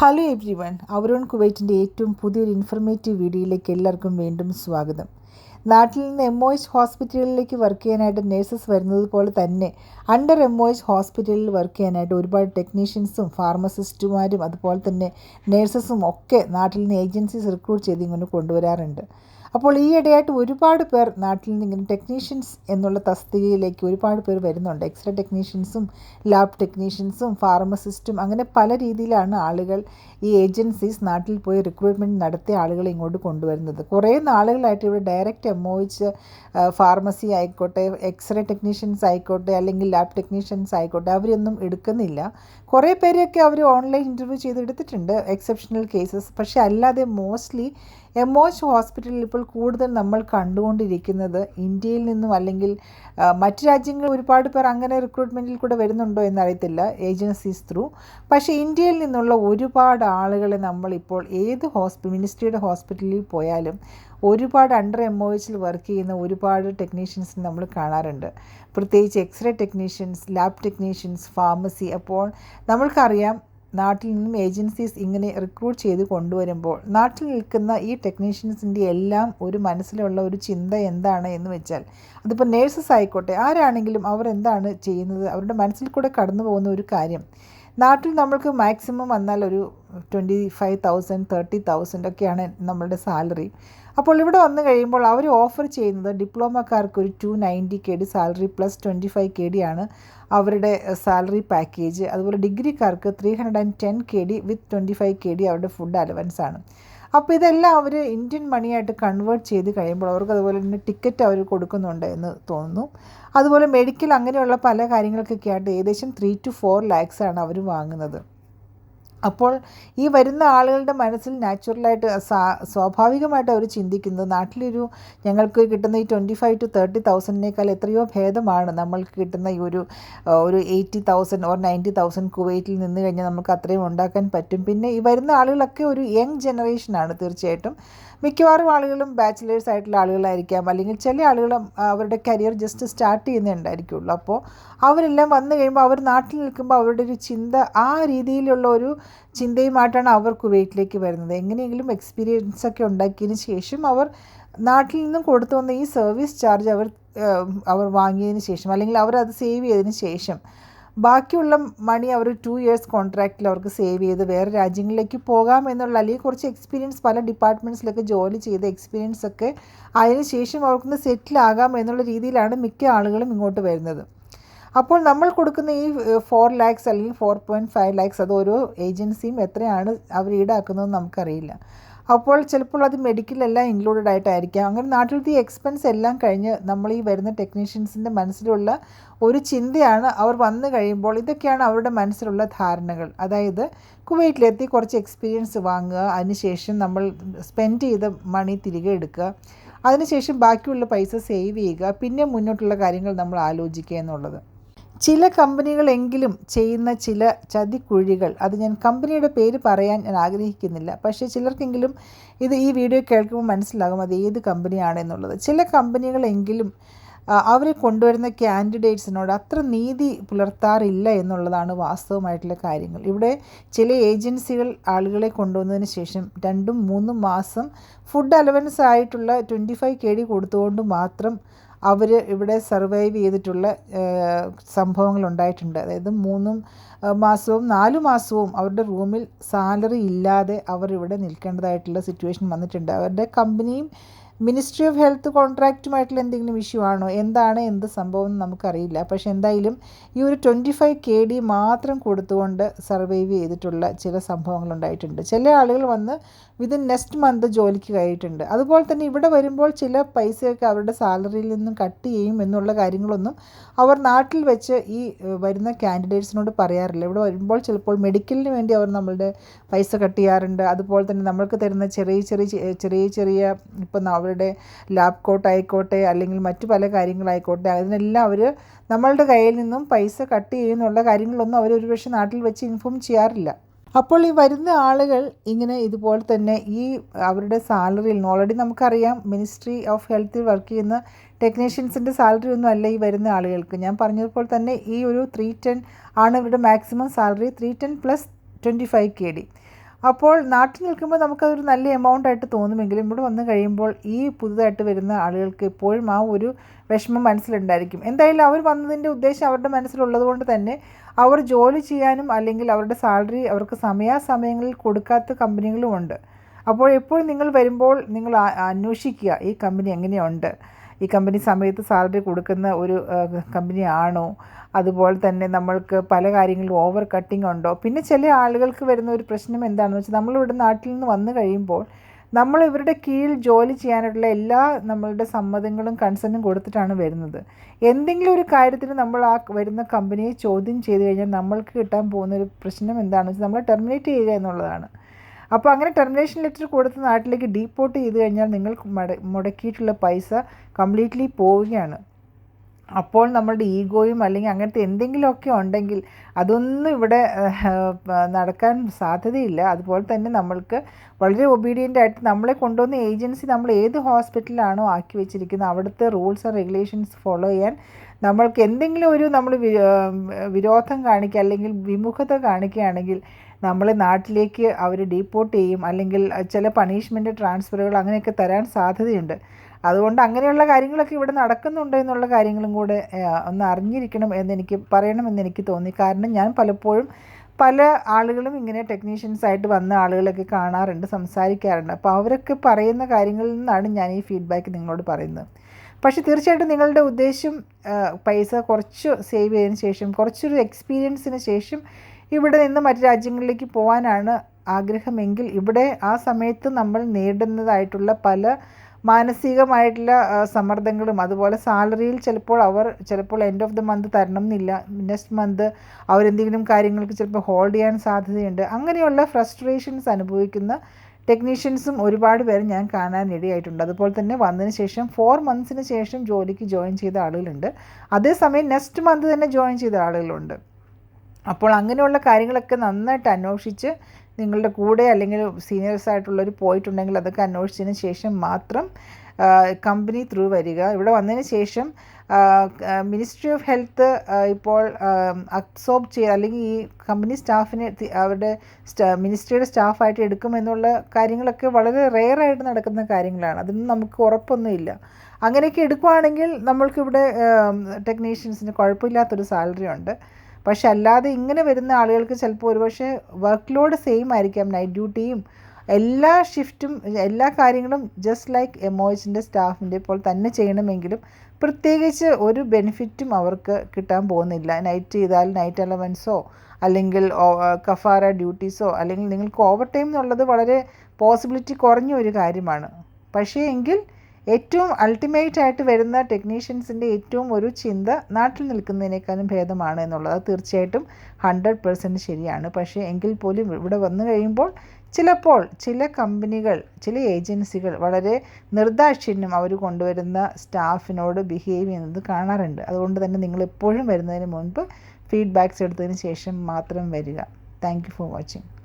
Hello everyone അവരോൺ കുവൈറ്റിന്റെ ഏറ്റവും പുതിയൊരു ഇൻഫർമേറ്റീവ് വീഡിയോയിലേക്ക് എല്ലാവർക്കും വീണ്ടും സ്വാഗതം. നാട്ടിൽ നിന്ന് എം ഒ ഹോസ്പിറ്റലുകളിലേക്ക് വർക്ക് ചെയ്യാനായിട്ട് നഴ്സസ് വരുന്നത് പോലെ തന്നെ അണ്ടർ എം ഒ ഹോസ്പിറ്റലിൽ വർക്ക് ചെയ്യാനായിട്ട് ഒരുപാട് ടെക്നീഷ്യൻസും ഫാർമസിസ്റ്റുമാരും അതുപോലെ തന്നെ നഴ്സസും ഒക്കെ നാട്ടിൽ നിന്ന് ഏജൻസീസ് റിക്രൂട്ട് ചെയ്ത് ഇങ്ങനെ കൊണ്ടുവരാറുണ്ട്. അപ്പോൾ ഈ ഇടയായിട്ട് ഒരുപാട് പേർ നാട്ടിൽ നിന്നിങ്ങനെ ടെക്നീഷ്യൻസ് എന്നുള്ള തസ്തികയിലേക്ക് ഒരുപാട് പേർ വരുന്നുണ്ട്. എക്സ്റേ ടെക്നീഷ്യൻസും ലാബ് ടെക്നീഷ്യൻസും ഫാർമസിസ്റ്റും അങ്ങനെ പല രീതിയിലാണ് ആളുകൾ ഈ ഏജൻസീസ് നാട്ടിൽ പോയി റിക്രൂട്ട്മെന്റ് നടത്തിയ ആളുകളെ ഇങ്ങോട്ട് കൊണ്ടുവരുന്നത്. കുറേ നാളുകളായിട്ട് ഇവിടെ direct M O H pharmacy ആയിക്കോട്ടെ എക്സ്റേ ടെക്നീഷ്യൻസ് ആയിക്കോട്ടെ അല്ലെങ്കിൽ ലാബ് ടെക്നീഷ്യൻസ് ആയിക്കോട്ടെ അവരൊന്നും എടുക്കുന്നില്ല. കുറേ പേരെയൊക്കെ അവർ ഓൺലൈൻ ഇന്റർവ്യൂ ചെയ്തെടുത്തിട്ടുണ്ട് എക്സെപ്ഷണൽ കേസസ് പക്ഷേ അല്ലാതെ മോസ്റ്റ്ലി എം ഹോസ്പിറ്റലിൽ ഇപ്പോൾ കൂടുതൽ നമ്മൾ കണ്ടുകൊണ്ടിരിക്കുന്നത് ഇന്ത്യയിൽ നിന്നും അല്ലെങ്കിൽ മറ്റ് രാജ്യങ്ങൾ ഒരുപാട് പേർ അങ്ങനെ റിക്രൂട്ട്മെന്റിൽ കൂടെ വരുന്നുണ്ടോ എന്നറിയത്തില്ല ഏജൻസീസ് ത്രൂ പക്ഷേ ഇന്ത്യയിൽ നിന്നുള്ള ഒരുപാട് ആളുകളെ നമ്മളിപ്പോൾ ഏത് ഹോസ്പിറ്റൽ മിനിസ്ട്രിയുടെ ഹോസ്പിറ്റലിൽ പോയാലും ഒരുപാട് അണ്ടർ എം ഒ എച്ചിൽ വർക്ക് ചെയ്യുന്ന ഒരുപാട് ടെക്നീഷ്യൻസ് നമ്മൾ കാണാറുണ്ട്. പ്രത്യേകിച്ച് x-ray technicians lab technicians pharmacy അപ്പോൾ നമ്മൾക്കറിയാം നാട്ടിൽ നിന്നും ഏജൻസീസ് ഇങ്ങനെ റിക്രൂട്ട് ചെയ്ത് കൊണ്ടുവരുമ്പോൾ നാട്ടിൽ നിൽക്കുന്ന ഈ ടെക്നീഷ്യൻസിന്റെ എല്ലാം ഒരു മനസ്സിലുള്ള ഒരു ചിന്ത എന്താണ് എന്ന് വെച്ചാൽ അതിപ്പോൾ നേഴ്സസ് ആയിക്കോട്ടെ ആരാണെങ്കിലും അവർ എന്താണ് ചെയ്യുന്നത്? അവരുടെ മനസ്സിൽ കൂടെ കടന്നു പോകുന്ന ഒരു കാര്യം. നാട്ടിൽ നമ്മൾക്ക് മാക്സിമം വന്നാൽ ഒരു twenty five thousand thirty thousand ഒക്കെയാണ് നമ്മളുടെ സാലറി അപ്പോൾ ഇവിടെ വന്നു കഴിയുമ്പോൾ അവർ ഓഫർ ചെയ്യുന്നത് ഡിപ്ലോമക്കാർക്ക് ഒരു two ninety K D salary plus twenty five K D ആണ് അവരുടെ സാലറി പാക്കേജ് അതുപോലെ ഡിഗ്രിക്കാർക്ക് three hundred and ten K D with twenty five K D അവരുടെ ഫുഡ് അലവൻസ് ആണ്. അപ്പോൾ ഇതെല്ലാം അവർ ഇന്ത്യൻ മണിയായിട്ട് കൺവേർട്ട് ചെയ്ത് കഴിയുമ്പോൾ അവർക്ക് അതുപോലെ തന്നെ ടിക്കറ്റ് അവർ കൊടുക്കുന്നുണ്ട് എന്ന് തോന്നുന്നു. അതുപോലെ മെഡിക്കൽ അങ്ങനെയുള്ള പല കാര്യങ്ങൾക്കൊക്കെ ആയിട്ട് ഏകദേശം ത്രീ ടു ഫോർ ലാക്സ് ആണ് അവർ വാങ്ങുന്നത്. അപ്പോൾ ഈ വരുന്ന ആളുകളുടെ മനസ്സിൽ നാച്ചുറലായിട്ട് സ്വാഭാവികമായിട്ട് അവർ ചിന്തിക്കുന്നത് നാട്ടിലൊരു ഞങ്ങൾക്ക് കിട്ടുന്ന ഈ ട്വന്റി ഫൈവ് ടു തേർട്ടി തൗസൻഡിനേക്കാൾ എത്രയോ ഭേദമാണ് നമ്മൾക്ക് കിട്ടുന്ന ഈ ഒരു ഒരു eighty thousand or ninety thousand കുവൈറ്റിൽ നിന്ന് കഴിഞ്ഞാൽ നമുക്ക് അത്രയും ഉണ്ടാക്കാൻ പറ്റും. പിന്നെ ഈ വരുന്ന ആളുകളൊക്കെ ഒരു യങ് ജനറേഷനാണ് തീർച്ചയായിട്ടും. മിക്കവാറും ആളുകളും ബാച്ചിലേഴ്സ് ആയിട്ടുള്ള ആളുകളായിരിക്കാം. അല്ലെങ്കിൽ ചില ആളുകളും അവരുടെ കരിയർ ജസ്റ്റ് സ്റ്റാർട്ട് ചെയ്യുന്നുണ്ടായിരിക്കുള്ളൂ അപ്പോൾ അവരെല്ലാം വന്നു കഴിയുമ്പോൾ അവർ നാട്ടിൽ നിൽക്കുമ്പോൾ അവരുടെ ഒരു ചിന്ത ആ രീതിയിലുള്ള ഒരു ചിന്തയുമായിട്ടാണ് അവർ കുവൈറ്റിലേക്ക് വരുന്നത്. എങ്ങനെയെങ്കിലും എക്സ്പീരിയൻസ് ഒക്കെ ഉണ്ടാക്കിയതിന് ശേഷം അവർ നാട്ടിൽ നിന്നും കൊടുത്തു വന്ന ഈ സർവീസ് ചാർജ് അവർ അവർ വാങ്ങിയതിന് ശേഷം അല്ലെങ്കിൽ അവർ അത് സേവ് ചെയ്തതിന് ശേഷം ബാക്കിയുള്ള മണി അവർ ടു ഇയേഴ്സ് കോൺട്രാക്റ്റിൽ അവർക്ക് സേവ് ചെയ്ത് വേറെ രാജ്യങ്ങളിലേക്ക് പോകാം എന്നുള്ള അല്ലെങ്കിൽ കുറച്ച് എക്സ്പീരിയൻസ് പല ഡിപ്പാർട്ട്മെന്റ്സിലൊക്കെ ജോലി ചെയ്ത എക്സ്പീരിയൻസ് ഒക്കെ അതിന് ശേഷം അവർക്കൊന്ന് സെറ്റിൽ ആകാം എന്നുള്ള രീതിയിലാണ് മിക്ക ആളുകളും ഇങ്ങോട്ട് വരുന്നത്. അപ്പോൾ നമ്മൾ കൊടുക്കുന്ന ഈ ഫോർ ലാക്സ് അല്ലെങ്കിൽ ഫോർ പോയിന്റ് ഫൈവ് ലാക്സ് അത് ഓരോ ഏജൻസിയും എത്രയാണ് അവർ ഈടാക്കുന്നതെന്ന് നമുക്കറിയില്ല. അപ്പോൾ ചിലപ്പോൾ അത് മെഡിക്കലെല്ലാം ഇൻക്ലൂഡഡ് ആയിട്ടായിരിക്കാം. അങ്ങനെ നാട്ടിലത്തെ എക്സ്പെൻസ് എല്ലാം കഴിഞ്ഞ് നമ്മൾ ഈ വരുന്ന ടെക്നീഷ്യൻസിന്റെ മനസ്സിലുള്ള ഒരു ചിന്തയാണ് അവർ വന്നു കഴിയുമ്പോൾ ഇതൊക്കെയാണ് അവരുടെ മനസ്സിലുള്ള ധാരണകൾ. അതായത് കുവൈറ്റിലെത്തി കുറച്ച് എക്സ്പീരിയൻസ് വാങ്ങുക അതിനുശേഷം നമ്മൾ സ്പെൻഡ് ചെയ്ത മണി തിരികെ എടുക്കുക അതിനുശേഷം ബാക്കിയുള്ള പൈസ സേവ് ചെയ്യുക പിന്നെ മുന്നോട്ടുള്ള കാര്യങ്ങൾ നമ്മൾ ആലോചിക്കുക എന്നുള്ളത്. ചില കമ്പനികളെങ്കിലും ചെയ്യുന്ന ചില ചതിക്കുഴികൾ അത് ഞാൻ കമ്പനിയുടെ പേര് പറയാൻ ഞാൻ ആഗ്രഹിക്കുന്നില്ല. പക്ഷേ ചിലർക്കെങ്കിലും ഇത് ഈ വീഡിയോ കേൾക്കുമ്പോൾ മനസ്സിലാകും അത് ഏത് കമ്പനിയാണെന്നുള്ളത് ചില കമ്പനികളെങ്കിലും അവരെ കൊണ്ടുവരുന്ന ക്യാൻഡിഡേറ്റ്സിനോട് അത്ര നീതി പുലർത്താറില്ല എന്നുള്ളതാണ് വാസ്തവമായിട്ടുള്ള കാര്യങ്ങൾ. ഇവിടെ ചില ഏജൻസികൾ ആളുകളെ കൊണ്ടുവന്നതിന് ശേഷം രണ്ടും മൂന്നും മാസം ഫുഡ് അലവൻസ് ആയിട്ടുള്ള ട്വന്റി ഫൈവ് കെ ഡി കൊടുത്തുകൊണ്ട് മാത്രം അവർ ഇവിടെ സർവൈവ് ചെയ്തിട്ടുള്ള സംഭവങ്ങൾ ഉണ്ടായിട്ടുണ്ട്. അതായത് മൂന്നും മാസവും നാല് മാസവും അവരുടെ റൂമിൽ സാലറി ഇല്ലാതെ അവർ ഇവിടെ നിൽക്കേണ്ടതായിട്ടുള്ള സിറ്റുവേഷൻ വന്നിട്ടുണ്ട്. അവരുടെ കമ്പനിയും മിനിസ്ട്രി ഓഫ് ഹെൽത്ത് കോൺട്രാക്റ്റുമായിട്ടുള്ള എന്തെങ്കിലും ഇഷ്യൂ ആണോ? എന്താണ് എന്ത് സംഭവം എന്ന് നമുക്കറിയില്ല. പക്ഷേ എന്തായാലും ഈ ഒരു ട്വന്റി ഫൈവ് കെ ഡി മാത്രം കൊടുത്തുകൊണ്ട് സർവൈവ് ചെയ്തിട്ടുള്ള ചില സംഭവങ്ങൾ ഉണ്ടായിട്ടുണ്ട്. ചില ആളുകൾ വന്ന് വിതിൻ നെക്സ്റ്റ് മന്ത് ജോലിക്ക് കയറിയിട്ടുണ്ട്. അതുപോലെ തന്നെ ഇവിടെ വരുമ്പോൾ ചില പൈസയൊക്കെ അവരുടെ സാലറിയിൽ നിന്നും കട്ട് ചെയ്യും എന്നുള്ള കാര്യങ്ങളൊന്നും അവർ നാട്ടിൽ വെച്ച് ഈ വരുന്ന കാൻഡിഡേറ്റ്സിനോട് പറയാറില്ല. ഇവിടെ വരുമ്പോൾ ചിലപ്പോൾ മെഡിക്കലിന് വേണ്ടി അവർ നമ്മളുടെ പൈസ കട്ട് ചെയ്യാറുണ്ട്. അതുപോലെ തന്നെ നമ്മൾക്ക് തരുന്ന ചെറിയ ചെറിയ ചെറിയ ചെറിയ ഇപ്പം അവരുടെ ലാബ് കോട്ട് ആയിക്കോട്ടെ അല്ലെങ്കിൽ മറ്റു പല കാര്യങ്ങളായിക്കോട്ടെ അതിനെല്ലാം അവർ നമ്മളുടെ കയ്യിൽ നിന്നും പൈസ കട്ട് ചെയ്യുന്നുള്ള കാര്യങ്ങളൊന്നും അവർ ഒരുപക്ഷെ നാട്ടിൽ വെച്ച് ഇൻഫോം ചെയ്യാറില്ല. അപ്പോൾ ഈ വരുന്ന ആളുകൾ ഇങ്ങനെ ഇതുപോലെ തന്നെ ഈ അവരുടെ സാലറിയിൽ നിന്ന് ഓൾറെഡി നമുക്കറിയാം മിനിസ്ട്രി ഓഫ് ഹെൽത്തിൽ വർക്ക് ചെയ്യുന്ന ടെക്നീഷ്യൻസിന്റെ സാലറി ഒന്നും അല്ല ഈ വരുന്ന ആളുകൾക്ക്. ഞാൻ പറഞ്ഞതുപോലെ തന്നെ ഈ ഒരു ത്രീ ടെൻ ആണ് ഇവരുടെ maximum salary three ten plus twenty five K D അപ്പോൾ നാട്ടിൽ നിൽക്കുമ്പോൾ നമുക്കതൊരു നല്ല എമൗണ്ട് ആയിട്ട് തോന്നുമെങ്കിലും ഇവിടെ വന്നു കഴിയുമ്പോൾ ഈ പുതുതായിട്ട് വരുന്ന ആളുകൾക്ക് എപ്പോഴും ആ ഒരു വിഷമം മനസ്സിലുണ്ടായിരിക്കും. എന്തായാലും അവർ വന്നതിന്റെ ഉദ്ദേശം അവരുടെ മനസ്സിലുള്ളത് കൊണ്ട് തന്നെ അവർ ജോലി ചെയ്യാനും അല്ലെങ്കിൽ അവരുടെ സാലറി അവർക്ക് സമയാസമയങ്ങളിൽ കൊടുക്കാത്ത കമ്പനികളുമുണ്ട് അപ്പോൾ എപ്പോഴും നിങ്ങൾ വരുമ്പോൾ നിങ്ങൾ അന്വേഷിക്കുക ഈ കമ്പനി എങ്ങനെയുണ്ട്. ഈ കമ്പനി സമയത്ത് സാലറി കൊടുക്കുന്ന ഒരു കമ്പനി ആണോ അതുപോലെ തന്നെ നമ്മൾക്ക് പല കാര്യങ്ങളിലും ഓവർ കട്ടിംഗ് ഉണ്ടോ? പിന്നെ ചില ആളുകൾക്ക് വരുന്ന ഒരു പ്രശ്നം എന്താണെന്ന് വെച്ചാൽ നമ്മളിവിടെ നാട്ടിൽ നിന്ന് വന്നു കഴിയുമ്പോൾ നമ്മൾ ഇവരുടെ കീഴിൽ ജോലി ചെയ്യാനുള്ള എല്ലാ നമ്മളുടെ സമ്മതങ്ങളും കൺസേണും കൊടുത്തിട്ടാണ് വരുന്നത്. എന്തെങ്കിലും ഒരു കാര്യത്തിന് നമ്മൾ ആ വരുന്ന കമ്പനിയെ ചോദ്യം ചെയ്ത് കഴിഞ്ഞാൽ നമ്മൾക്ക് കിട്ടാൻ പോകുന്ന ഒരു പ്രശ്നം എന്താണെന്ന് വെച്ചാൽ നമ്മൾ ടെർമിനേറ്റ് ചെയ്യുക എന്നുള്ളതാണ്. അപ്പോൾ അങ്ങനെ ടെർമിനേഷൻ ലെറ്റർ കൊടുത്ത് നാട്ടിലേക്ക് ഡീപ്പോർട്ട് ചെയ്ത് കഴിഞ്ഞാൽ നിങ്ങൾ മുടക്കിയിട്ടുള്ള പൈസ കംപ്ലീറ്റ്ലി പോവുകയാണ്. അപ്പോൾ നമ്മളുടെ ഈഗോയും അല്ലെങ്കിൽ അങ്ങനത്തെ എന്തെങ്കിലുമൊക്കെ ഉണ്ടെങ്കിൽ അതൊന്നും ഇവിടെ നടക്കാൻ സാധ്യതയില്ല. അതുപോലെ തന്നെ നമ്മൾക്ക് വളരെ ഒബീഡിയന്റ് ആയിട്ട് നമ്മളെ കൊണ്ടുവന്ന ഏജൻസി നമ്മൾ ഏത് ഹോസ്പിറ്റലാണോ ആക്കി വെച്ചിരിക്കുന്നത് അവിടുത്തെ റൂൾസ് ആൻഡ് റെഗുലേഷൻസ് ഫോളോ ചെയ്യാൻ നമ്മൾക്ക് എന്തെങ്കിലും ഒരു നമ്മൾ വിരോധം കാണിക്കുക അല്ലെങ്കിൽ വിമുഖത കാണിക്കുകയാണെങ്കിൽ നമ്മളെ നാട്ടിലേക്ക് അവർ ഡീപ്പോർട്ട് ചെയ്യും അല്ലെങ്കിൽ ചില പണിഷ്മെന്റ് ട്രാൻസ്ഫറുകൾ അങ്ങനെയൊക്കെ തരാൻ സാധ്യതയുണ്ട്. അതുകൊണ്ട് അങ്ങനെയുള്ള കാര്യങ്ങളൊക്കെ ഇവിടെ നടക്കുന്നുണ്ട് എന്നുള്ള കാര്യങ്ങളും കൂടെ ഒന്ന് അറിഞ്ഞിരിക്കണം എന്നെനിക്ക് പറയണമെന്ന് എനിക്ക് തോന്നി. കാരണം ഞാൻ പലപ്പോഴും പല ആളുകളും ഇങ്ങനെ ടെക്നീഷ്യൻസ് ആയിട്ട് വന്ന ആളുകളൊക്കെ കാണാറുണ്ട് സംസാരിക്കാറുണ്ട്. അപ്പോൾ അവരൊക്കെ പറയുന്ന കാര്യങ്ങളിൽ നിന്നാണ് ഞാൻ ഈ ഫീഡ്ബാക്ക് നിങ്ങളോട് പറയുന്നത്. പക്ഷേ തീർച്ചയായിട്ടും നിങ്ങളുടെ ഉദ്ദേശം പൈസ കുറച്ച് സേവ് ചെയ്തതിന് ശേഷം കുറച്ചൊരു എക്സ്പീരിയൻസിന് ശേഷം ഇവിടെ നിന്ന് മറ്റു രാജ്യങ്ങളിലേക്ക് പോകാനാണ് ആഗ്രഹമെങ്കിൽ ഇവിടെ ആ സമയത്ത് നമ്മൾ നേടുന്നതായിട്ടുള്ള പല മാനസികമായിട്ടുള്ള സമ്മർദ്ദങ്ങളും അതുപോലെ സാലറിയിൽ ചിലപ്പോൾ അവർ ചിലപ്പോൾ എൻഡ് ഓഫ് ദി മന്ത് തരണം എന്നില്ല. നെക്സ്റ്റ് മന്ത് അവരെന്തെങ്കിലും കാര്യങ്ങൾക്ക് ചിലപ്പോൾ ഹോൾഡ് ചെയ്യാൻ സാധ്യതയുണ്ട്. അങ്ങനെയുള്ള ഫ്രസ്ട്രേഷൻസ് അനുഭവിക്കുന്ന ടെക്നീഷ്യൻസും ഒരുപാട് പേര് ഞാൻ കാണാൻ ഇടയായിട്ടുണ്ട്. അതുപോലെ തന്നെ വന്നതിന് ശേഷം ഫോർ മന്ത്സിന് ശേഷം ജോലിക്ക് ജോയിൻ ചെയ്ത ആളുകളുണ്ട്. അതേസമയം നെക്സ്റ്റ് മന്ത് തന്നെ ജോയിൻ ചെയ്ത ആളുകളുണ്ട്. അപ്പോൾ അങ്ങനെയുള്ള കാര്യങ്ങളൊക്കെ നന്നായിട്ട് അന്വേഷിച്ച് നിങ്ങളുടെ കൂടെ അല്ലെങ്കിൽ സീനിയേഴ്സ് ആയിട്ടുള്ളവർ പോയിട്ടുണ്ടെങ്കിൽ അതൊക്കെ അന്വേഷിച്ചതിന് ശേഷം മാത്രം കമ്പനി ത്രൂ വരിക. ഇവിടെ വന്നതിന് ശേഷം മിനിസ്ട്രി ഓഫ് ഹെൽത്ത് ഇപ്പോൾ അബ്സോർബ് ചെയ്യുക അല്ലെങ്കിൽ ഈ കമ്പനി സ്റ്റാഫിനെ അവരുടെ മിനിസ്ട്രിയുടെ സ്റ്റാഫായിട്ട് എടുക്കുമെന്നുള്ള കാര്യങ്ങളൊക്കെ വളരെ റെയറായിട്ട് നടക്കുന്ന കാര്യങ്ങളാണ്. അതൊന്നും നമുക്ക് ഉറപ്പൊന്നുമില്ല. അങ്ങനെയൊക്കെ എടുക്കുവാണെങ്കിൽ നമ്മൾക്കിവിടെ ടെക്നീഷ്യൻസിന് കുഴപ്പമില്ലാത്തൊരു സാലറി ഉണ്ട്. പക്ഷെ അല്ലാതെ ഇങ്ങനെ വരുന്ന ആളുകൾക്ക് ചിലപ്പോൾ ഒരുപക്ഷെ വർക്ക് ലോഡ് സെയിം ആയിരിക്കാം നൈറ്റ് ഡ്യൂട്ടിയും എല്ലാ ഷിഫ്റ്റും എല്ലാ കാര്യങ്ങളും ജസ്റ്റ് ലൈക്ക് എമോയിച്ചിന്റെ സ്റ്റാഫിന്റെ ഇപ്പോൾ തന്നെ ചെയ്യണമെങ്കിലും പ്രത്യേകിച്ച് ഒരു ബെനിഫിറ്റും അവർക്ക് കിട്ടാൻ പോകുന്നില്ല. നൈറ്റ് ചെയ്താൽ നൈറ്റ് അലവൻസോ അല്ലെങ്കിൽ കഫാര ഡ്യൂട്ടീസോ അല്ലെങ്കിൽ നിങ്ങൾക്ക് ഓവർ ടൈം എന്നുള്ളത് വളരെ പോസിബിലിറ്റി കുറഞ്ഞ ഒരു കാര്യമാണ്. പക്ഷേ എങ്കിൽ ഏറ്റവും അൾട്ടിമേറ്റ് ആയിട്ട് വരുന്ന ടെക്നീഷ്യൻസിന്റെ ഏറ്റവും ഒരു ചിന്ത നാട്ടിൽ നിൽക്കുന്നതിനേക്കാളും ഭേദമാണ് എന്നുള്ളത്. തീർച്ചയായിട്ടും ഹൺഡ്രഡ് പെർസെന്റ് ശരിയാണ്. പക്ഷേ എങ്കിൽ പോലും ഇവിടെ വന്നു കഴിയുമ്പോൾ ചിലപ്പോൾ ചില കമ്പനികൾ ചില ഏജൻസികൾ വളരെ നിർദാക്ഷിണ്യം അവർ കൊണ്ടുവരുന്ന സ്റ്റാഫിനോട് ബിഹേവ് ചെയ്യുന്നത് കാണാറുണ്ട്. അതുകൊണ്ട് തന്നെ നിങ്ങൾ എപ്പോഴും വരുന്നതിന് മുൻപ് ഫീഡ്ബാക്ക്സ് എടുത്തതിന് ശേഷം മാത്രം വരിക. Thank for watching